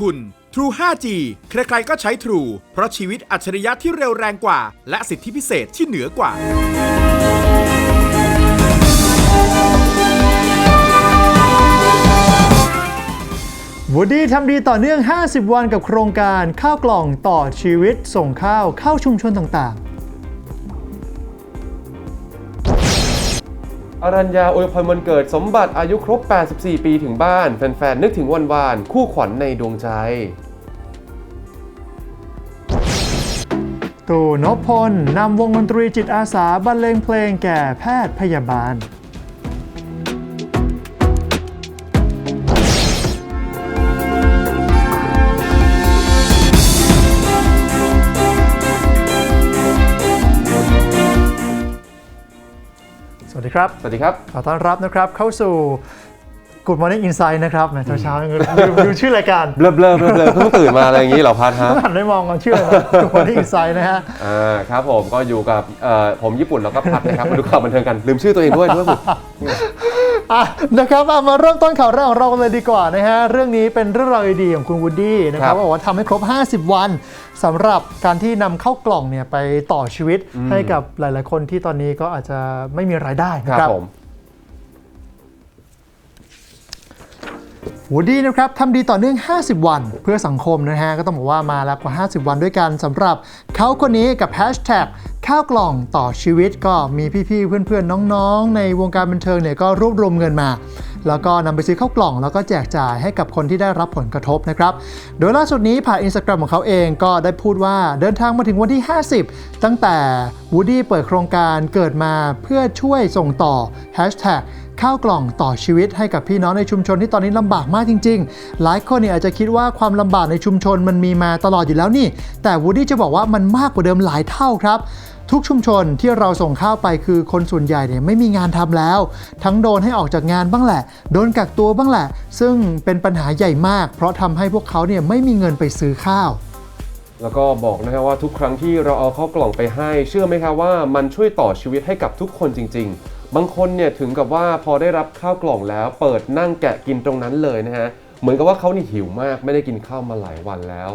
คุณ True 5G ใครๆก็ใช้ True เพราะชีวิตอัจฉริยะที่เร็วแรงกว่า และสิทธิพิเศษที่เหนือกว่า วูดดี้ทำดีต่อเนื่อง 50 วันกับโครงการข้าวกล่องต่อชีวิตส่งข้าวเข้าชุมชนต่างๆ อรัญญาอวยพรวันเกิดสมบัติอายุครบ 84 ปีถึงบ้าน แฟนๆ นึกถึงวันวาน คู่ขวัญในดวงใจ ตู่นพพลนำวงดนตรีจิตอาสาบรรเลงเพลงแก่แพทย์พยาบาล ดีครับ สวัสดีครับ ขอต้อนรับนะครับเข้าสู่ Good Morning Insight นะครับแหมเช้าๆยังลืมดูชื่อรายการเบลอเบลอเบลอเบลอเพิ่งตื่นมาอะไรอย่างนี้เหรอพัทฮะต้องหันไปมองกันชื่ออะไรนะ Good Morning Insight นะฮะ อ่าครับผมก็อยู่กับเอ่อผมญี่ปุ่นแล้วก็พัทนะครับมาดูข่าวบันเทิงกันลืมชื่อตัวเองด้วยด้วยผม อะนะครับอะมาเริ่มต้นข่าวแรกของเรากันเลยดีกว่านะฮะเรื่องนี้เป็นเรื่องราวดีๆของคุณวูดดี้นะครับบอกว่าทำให้ครบ 50 วันสำหรับการที่นำเข้ากล่องเนี่ยไปต่อชีวิตให้กับหลาย ๆ คนที่ตอนนี้ก็อาจจะไม่มีรายได้นะคครัรับบผม วูดี้นะครับทำดีต่อเนื่อง 50 วัน เพื่อสังคมนะฮะ ก็ต้องบอกว่ามาแล้วกว่า 50 วันด้วยกันสำหรับเขาคนนี้กับแฮชแท็กข้าวกล่องต่อชีวิตก็มีพี่ๆ เพื่อนๆ น้องๆ ในวงการบันเทิงเนี่ยก็รวบรวมเงินมา แล้วก็นำไปซื้อข้าวกล่อง แล้วก็แจกจ่ายให้กับคนที่ได้รับผลกระทบนะครับ โดยล่าสุดนี้ผ่านอินสตาแกรมของเขาเองก็ได้พูดว่าเดินทางมาถึงวันที่ 50 ตั้งแต่วูดี้เปิดโครงการเกิดมาเพื่อช่วยส่งต่อแฮชแท็ก ข้าวกล่องต่อชีวิตให้กับพี่น้องในชุมชนที่ตอนนี้ลำบากมากจริง ๆ หลายคนเนี่ยอาจจะคิดว่าความลำบากในชุมชนมันมีมาตลอดอยู่แล้วนี่ แต่วูดดี้จะบอกว่ามันมากกว่าเดิมหลายเท่าครับทุกชุมชนที่เราส่งข้าวไปคือคนส่วนใหญ่เนี่ยไม่มีงานทำแล้ว ทั้งโดนให้ออกจากงานบ้างแหละ โดนกักตัวบ้างแหละ ซึ่งเป็นปัญหาใหญ่มาก เพราะทำให้พวกเขาเนี่ยไม่มีเงินไปซื้อข้าว แล้วก็บอกนะครับว่าทุกครั้งที่เราเอาข้าวกล่องไปให้ เชื่อไหมครับว่ามันช่วยต่อชีวิตให้กับทุกคนจริง ๆ บางคนเนี่ยถึงกับว่าพอได้รับข้าวกล่องแล้ว เปิดนั่งแกะกินตรงนั้นเลยนะฮะเหมือนกับว่าเขานี่หิวมากไม่ได้กินข้าวมาหลายวันแล้ว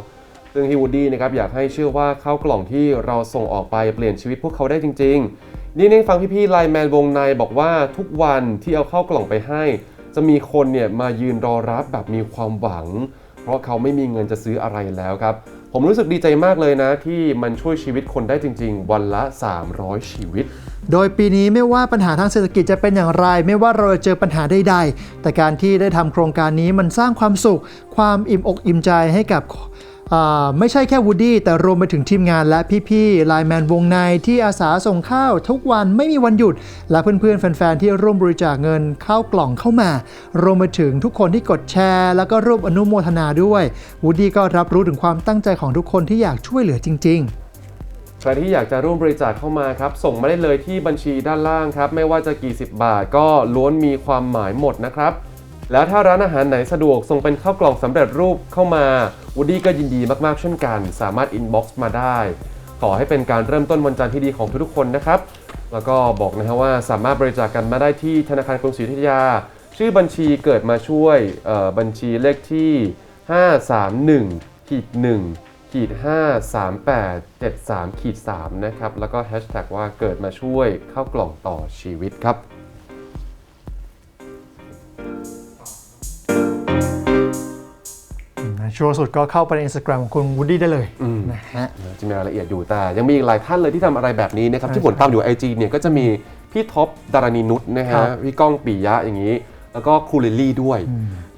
ซึ่งฮิวูดดี้นะครับอยากให้เชื่อว่าข้าวกล่องที่เราส่งออกไปเปลี่ยนชีวิตพวกเขาได้จริง ๆ นี่นี่ฟังพี่ๆไลแมนวงในบอกว่าทุกวันที่เอาข้าวกล่องไปให้ จะมีคนเนี่ยมายืนรอรับแบบมีความหวัง เพราะเขาไม่มีเงินจะซื้ออะไรแล้วครับผมรู้สึกดีใจมากเลยนะที่มันช่วยชีวิตคนได้จริง ๆ วันละ 300 ชีวิต โดยปีนี้ไม่ว่าปัญหาทางเศรษฐกิจจะเป็นอย่างไร ไม่ว่าเราจะเจอปัญหาใดๆ แต่การที่ได้ทำโครงการนี้มันสร้างความสุข ความอิ่มอกอิ่มใจให้กับไม่ใช่แค่วูดดี้แต่รวมไปถึงทีมงานและพี่ๆไลน์แมนวงในที่อาสาส่งข้าวทุกวันไม่มีวันหยุด และเพื่อนๆแฟนๆที่ร่วมบริจาคเงินเข้ากล่องเข้ามา รวมไปถึงทุกคนที่กดแชร์ แล้วก็ร่วมอนุโมทนาด้วยวูดดี้ก็รับรู้ถึงความตั้งใจของทุกคนที่อยากช่วยเหลือจริง ๆ ใครที่อยากจะร่วมบริจาคเข้ามาครับ ส่งมาได้เลยที่บัญชีด้านล่างครับ ไม่ว่าจะกี่สิบบาทก็ล้วนมีความหมายหมดนะครับ แล้วถ้าร้านอาหารไหนสะดวกส่งเป็นข้าวกล่องสำเร็จรูปเข้ามาวูดดี้ก็ยินดีมากๆเช่นกัน สามารถอินบ็อกซ์มาได้ ขอให้เป็นการเริ่มต้นวันจันทร์ที่ดีของทุกๆคนนะครับ แล้วก็บอกนะครับว่าสามารถบริจาคกันมาได้ที่ธนาคารกรุงศรีอยุธยา ชื่อบัญชีเกิดมาช่วยบัญชีเลขที่ 531 ขีด1ขีด538 73ขีด3นะครับ แล้วก็แฮชแท็กว่าเกิดมาช่วยเข้ากล่องต่อชีวิตครับนะชัวร์สุดก็เข้าไปใน Instagram ของคุณวูดดี้ได้เลยนะฮะจะมีรายละเอียดอยู่แต่ ยังมีอีกหลายท่านเลยที่ทำอะไรแบบนี้นะครับใช่ที่ผมตามอยู่ไอจีเนี่ยก็จะมีพี่ท็อปดารณีนุชนะครัฮะบพี่ก้องปียะอย่างนี้ แล้วก็ครูลิลลี่ด้วย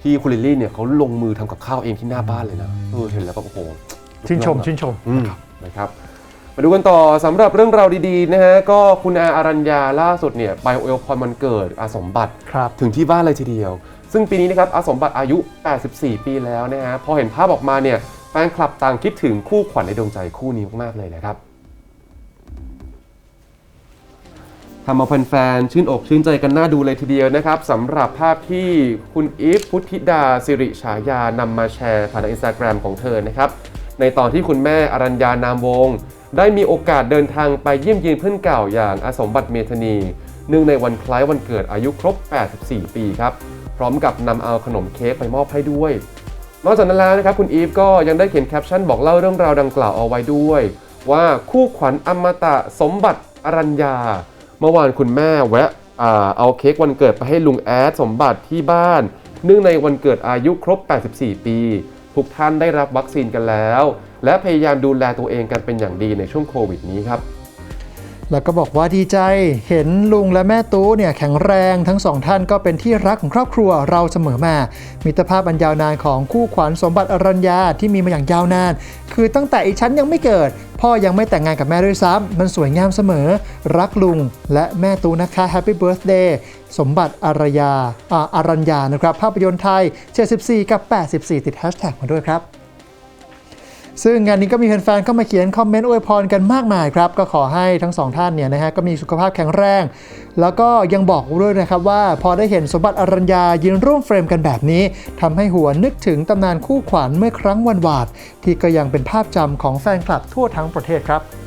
ที่ครูลิลลี่เนี่ยเขาลงมือทำกับข้าวเองที่หน้าบ้านเลยนะเออเห็นแล้วก็โอ้โห ชื่นชมชื่นชมอืมนะครับ มาดูกันต่อสำหรับเรื่องราวดีๆนะฮะก็คุณอาอารัญญาล่าสุดเนี่ยไปอวยพรวันเกิดอาสมบัติ ครับ ถึงที่บ้านเลยทีเดียว ซึ่งปีนี้นะครับอาสมบัติอายุ 84 ปีแล้วนะฮะ พอเห็นภาพออกมาเนี่ยแฟนคลับต่างคิดถึงคู่ขวัญในดวงใจคู่นี้มากๆเลยนะครับ ทำเอาแฟนๆชื่นอกชื่นใจกันน่าดูเลยทีเดียวนะครับสำหรับภาพที่คุณอีฟพุทธิดาสิริฉายานำมาแชร์ผ่านอินสตาแกรมของเธอนะครับ ในตอนที่คุณแม่อรัญญานามวงศ์ได้มีโอกาสเดินทางไปเยี่ยมเยียนเพื่อนเก่าอย่างอาสมบัติเมธนีเนื่องในวันคล้ายวันเกิดอายุครบ 84 ปีครับ พร้อมกับนำเอาขนมเค้กไปมอบให้ด้วย นอกจากนั้นแล้วนะครับคุณอีฟก็ยังได้เขียนแคปชั่นบอกเล่าเรื่องราวดังกล่าวเอาไว้ด้วย ว่าคู่ขวัญอมตะสมบัติอรัญญา เมื่อวานคุณแม่แวะเอาเค้กวันเกิดไปให้ลุงแอดสมบัติที่บ้าน เนื่องในวันเกิดอายุครบ 84 ปี ทุกท่านได้รับวัคซีนกันแล้ว และพยายามดูแลตัวเองกันเป็นอย่างดีในช่วงโควิดนี้ครับ แล้วก็บอกว่าดีใจเห็นลุงและแม่ตู้เนี่ยแข็งแรงทั้งสองท่านก็เป็นที่รักของครอบครัวเราเสมอมา มิตรภาพอันยาวนานของคู่ขวัญสมบัติอรัญญาที่มีมาอย่างยาวนาน คือตั้งแต่อีฉันยังไม่เกิด พ่อยังไม่แต่งงานกับแม่ด้วยซ้ำมันสวยงามเสมอ รักลุงและแม่ตู้นะคะแฮปปี้เบิร์ a เดย์สมบัติอารยาอ่าอารัญญานะครับ ภาพยนตร์ไทย 74 กับ 84 ติดแฮชแท็กมาด้วยครับ ซึ่งงานนี้ก็มีแฟนๆเข้ามาเขียนคอมเมนต์อวยพรกันมากมายครับ ก็ขอให้ทั้งสองท่านเนี่ยนะฮะก็มีสุขภาพแข็งแรง แล้วก็ยังบอกด้วยนะครับว่าพอได้เห็นสมบัติอรัญญายืนร่วมเฟรมกันแบบนี้ทำให้หัวนนึกถึงตำนานคู่ขวัญเมื่อครั้งวันวาดที่ก็ยังเป็นภาพจำของแฟนคลับทั่วทั้งประเทศครับ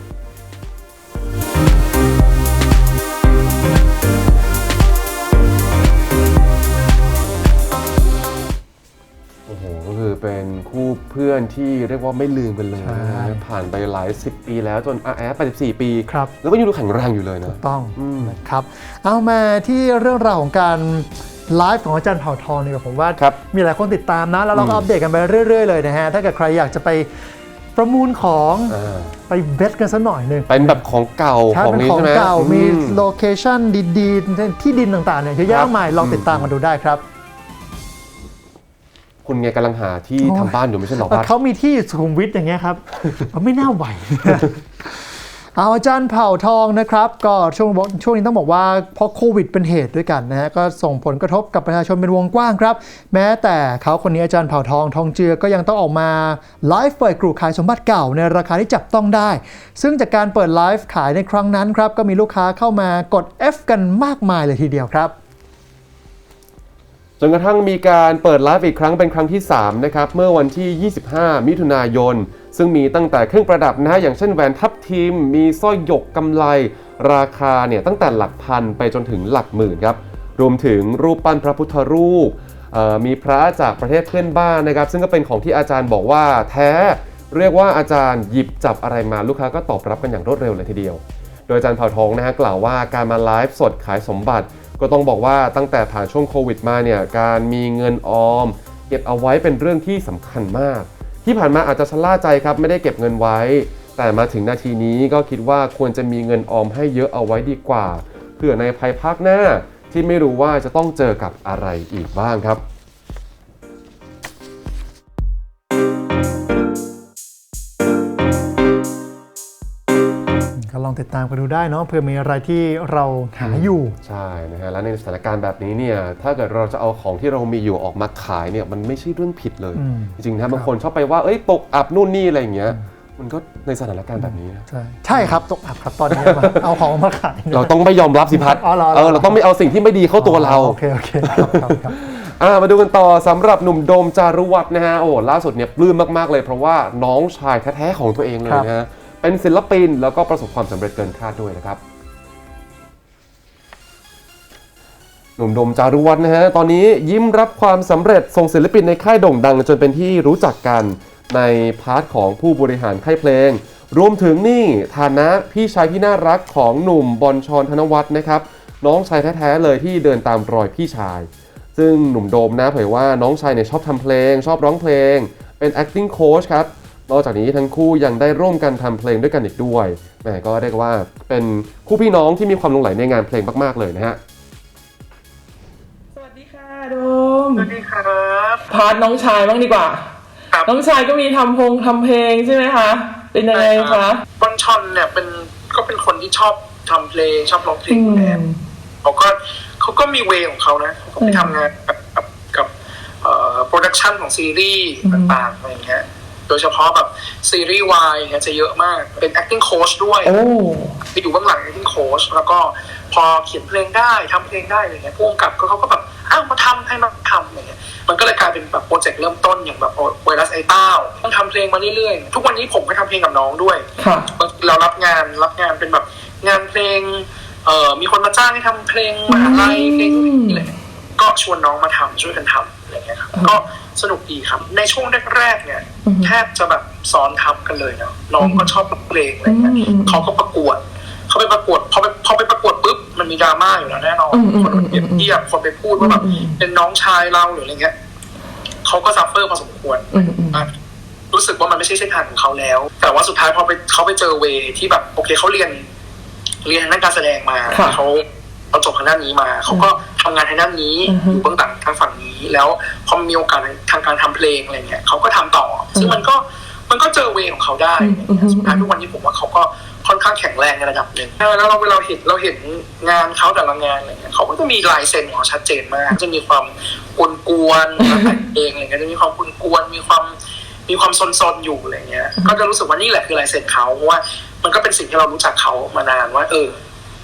คือเป็นคู่เพื่อนที่เรียกว่าไม่ลืมกันเลยนะใช่ผ่านไปหลายสิบปีแล้วจนอาแอด84ปีครับแล้วก็ยังดูแข็งแรงอยู่เลยนะต้องอืมนะครับ เอามาที่เรื่องราวของการไลฟ์ของอาจารย์เผ่าทองนี่กับผมว่าครับมีหลายคนติดตามนะ แล้วเราก็อืมอัปเดตกันไปเรื่อย ๆ เลยนะฮะ ถ้าเกิดใครอยากจะไปประมูลของอ่าไปเบสกันสักหน่อยหนึ่งเป็นแบบของเก่าถ้าของเป็นนี้ของใช่ไหมเก่าอืมีโลเคชั่นดีๆที่ดินต่างๆเนี่ยเยอะแยะครับมากมายลองติดตามกันดูได้ครับ คุณไงกำลังหาที่โอ้ยทำบ้านอยู่ไม่ใช่เหรอบ้านเขามีที่สุขุมวิทอย่างเงี้ยครับ ไม่น่าไหวเอาอาจารย์เผ่าทองนะครับ ก็ช่วงบอกช่วงนี้ต้องบอกว่าเพราะโควิดเป็นเหตุด้วยกันนะฮะก็ส่งผลกระทบกับประชาชนเป็นวงกว้างครับ แม้แต่เขาคนนี้อาจารย์เผ่าทองทองเจือก็ยังต้องออกมาไลฟ์เปิดกลุ่ขายสมบัติเก่าในราคาที่จับต้องได้ ซึ่งจากการเปิดไลฟ์ขายในครั้งนั้นครับก็มีลูกค้าเข้ามากด F กันมากมายเลยทีเดียวครับ จนกระทั่งมีการเปิดไลฟ์อีกครั้งเป็นครั้งที่ 3 นะครับ เมื่อวันที่ 25 มิถุนายน ซึ่งมีตั้งแต่เครื่องประดับนะฮะอย่างเช่นแหวนทับทิม มีสร้อยหยกกำไล ราคาเนี่ยตั้งแต่หลักพันไปจนถึงหลักหมื่นครับ รวมถึงรูปปั้นพระพุทธรูป มีพระจากประเทศเพื่อนบ้านนะครับ ซึ่งก็เป็นของที่อาจารย์บอกว่าแท้เรียกว่าอาจารย์หยิบจับอะไรมาลูกค้าก็ตอบรับกันอย่างรวดเร็วเลยทีเดียว โดยอาจารย์เผ่าทองนะฮะกล่าวว่าการมาไลฟ์สดขายสมบัติ ก็ต้องบอกว่าตั้งแต่ผ่านช่วงโควิดมาเนี่ยการมีเงินออม เก็บเอาไว้เป็นเรื่องที่สำคัญมาก ที่ผ่านมาอาจจะชะล่าใจครับไม่ได้เก็บเงินไว้ แต่มาถึงนาทีนี้ก็คิดว่าควรจะมีเงินออมให้เยอะเอาไว้ดีกว่าเผื่อในภายภาคหน้าที่ไม่รู้ว่าจะต้องเจอกับอะไรอีกบ้างครับ ก็ลองติดตามกันดูได้เนาะเผื่อมีอะไรที่เราหาอยู่ ใช่นะฮะและในสถานการณ์แบบนี้เนี่ยถ้าเกิดเราจะเอาของที่เรามีอยู่ออกมาขายเนี่ยมันไม่ใช่เรื่องผิดเลย อืม จริงๆนะบางคนชอบไปว่าเอ้ยตกอับนู่นนี่อะไรอย่างเงี้ยมันก็ในสถานการณ์แบบนี้นะใช่ใช่ครับตกอับครับตอนนี้เอาของมาขายนี่ยเราต้องไม่ยอมรับสิพัดอ๋อเหรอ เออเราต้องไม่เอาสิ่งที่ไม่ดีเข้าตัวเรา โอเคโอเคครับครับครับ อ่ามาดูกันต่อสำหรับหนุ่มโดมจารุวัฒน์นะฮะโอ้ล่าสุดเนี่ยปลื้มมากๆเลยเพราะว่าน้องชายแท้ๆของตัวเองเลยนะฮะ เป็นศิลปินแล้วก็ประสบความสำเร็จเกินคาดด้วยนะครับหนุ่มดมจารุวัฒน์นะฮะ ตอนนี้ยิ้มรับความสำเร็จส่งศิลปินในค่ายโด่งดังจนเป็นที่รู้จักกันในพาร์ทของผู้บริหารค่ายเพลง รวมถึงนี่ฐานะพี่ชายที่น่ารักของหนุ่มบอลชอนธนวัฒน์นะครับ น้องชายแท้ๆเลยที่เดินตามรอยพี่ชาย ซึ่งหนุ่มโดมนะเผยว่าน้องชายเนี่ยชอบทำเพลง ชอบร้องเพลง เป็น acting coach ครับ นอกจากนี้ทั้งคู่ยังได้ร่วมกันทำเพลงด้วยกันอีกด้วยแหมก็เรียกว่าเป็นคู่พี่น้องที่มีความหลงใหลในงานเพลงมาก ๆ เลยนะฮะ สวัสดีค่ะโดม สวัสดีครับพาร์ทน้องชายบ้างดีกว่าครับน้องชายก็มีทำพงทำเพลงใช่ไหมคะ เป็นยังไงคะบอลชอนเนี่ยเป็นก็เป็นคนที่ชอบทำเพลงชอบร้องเพลอืงอยู่มแล้วเขาก็เขาก็มีเวย์ของเขานะเขาก็ไปอืมทำงานกับกับกับเอ่อโปรดักชันของซีรีส์อืมต่างๆอะไรอย่างเงี้ย โดยเฉพาะแบบซีรีส์วายเนี่ยจะเยอะมาก เป็น acting coach ด้วยโอ้ไปอยู่เบื้องหลัง acting coach แล้วก็พอเขียนเพลงได้ทำเพลงได้อะไรเงี้ยผู้กำกับก็เขาก็แบบอ้าวมาทำให้มาทำอะไรเงี้ยมันก็เลยกลายเป็นแบบโปรเจกต์เริ่มต้นอย่างแบบไวรัสไอเต้าต้องทำเพลงมาเรื่อยๆ ทุกวันนี้ผมก็ทำเพลงกับน้องด้วยค่ะบางทีเรารับงานรับงานเป็นแบบงานเพลงเอ่อมีคนมาจ้างให้ทำเพลงมหาลัยเพลงอะไรเงี้ย ก็ชวนน้องมาทำช่วยกันทำอะไรเงี้ยครับอืมก็สนุกดีครับ ในช่วงแรกๆเนี่ยอือฮึแทบจะแบบสอนทำกันเลยเนาะน้องก็ชอบเพลงอะไรเงี้ยอืมอืมเขาก็ประกวดเขาไปประกวดพอไปพอไปประกวดปุ๊บมันมีดราม่าอยู่แล้วแน่นอนอืมอืมคนเปรียบเทียบคนไปพูดว่าแบบอืมเป็นน้องชายเราหรืออะไรเงี้ยเขาก็ซัฟเฟอร์พอสมควรอืมอืมอะรู้สึกว่ามันไม่ใช่เส้นทางของเขาแล้ว แต่ว่าสุดท้ายพอไปเขาไปเจอเวที่แบบโอเคเขาเรียน เรียนทางด้านการแสดงมาค่ะเขา เขาจบทางด้านนี้มาเขาก็ทำงานทางด้านนี้อือฮึอยู่เบื้องหลังทางฝั่งนี้ แล้วพอมีโอกาสทางการทำเพลงอะไรเงี้ยเขาก็ทำต่อ ซึ่งมันก็มันก็เจอเวของเขาได้อืมอืมสุดท้ายทุกวันนี้ผมว่าเขาก็ค่อนข้างแข็งแรงในระดับหนึ่งแล้วเราเวลาเห็นเราเห็นงานเขาแต่ละงานอะไรเงี้ยเขาก็จะมีลายเซ็นของเขาชัดเจนมาก จะมีความกวนๆแล้วแต่งเองอะไรเงี้ยจะมีความกวนๆมีความมีความซนๆอยู่อะไรเงี้ย ก็จะรู้สึกว่านี่แหละคือลายเซ็นเขาเพราะว่ามันก็เป็นสิ่งที่เรารู้จักเขามานานว่า เออ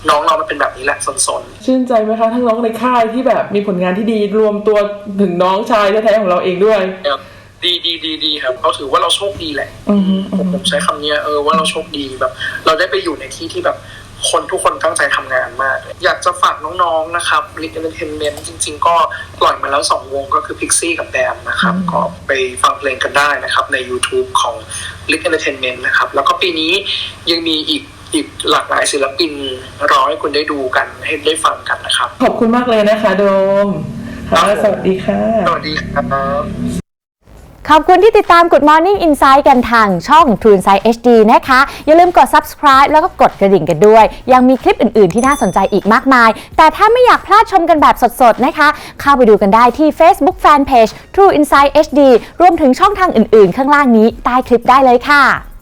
น้องเรามันเป็นแบบนี้แหละซนๆชื่นใจไหมคะทั้งน้องในค่ายที่แบบมีผลงานที่ดีรวมตัวถึงน้องชายแท้ๆของเราเองด้วยดีดีดีดีครับเราถือว่าเราโชคดีแหละ อือฮึผมผมใช้คำเนี้ยเออว่าเราโชคดีแบบ เราได้ไปอยู่ในที่ที่แบบคนทุกคนตั้งใจทำงานมาก อยากจะฝากน้องๆนะครับ l i ก Entertainment จริง ๆ ก็ปล่อยมาแล้ว 2 วงก็คือ Pixie กับแบมนะครับก็ไปฟังเพลงกันได้นะครับ ใน YouTube ของ l i ก Entertainment นะครับ แล้วก็ปีนี้ยังมีอีก อีกหลากหลายศิลปินรอให้คุณได้ดูกันให้ได้ฟังกันนะครับ ขอบคุณมากเลยนะคะโดมค่ะครับผมสวัสดีค่ะ สวัสดีครับขอบคุณที่ติดตาม Good Morning Insight กันทางช่อง True Insight HD นะคะ อย่าลืมกด subscribe แล้วก็กดกระดิ่งกันด้วย ยังมีคลิปอื่น ๆ ที่น่าสนใจอีกมากมาย แต่ถ้าไม่อยากพลาดชมกันแบบสด ๆ นะคะ เข้าไปดูกันได้ที่ Facebook Fanpage True Insight HD รวมถึงช่องทางอื่น ๆ ข้างล่างนี้ใต้คลิปได้เลยค่ะ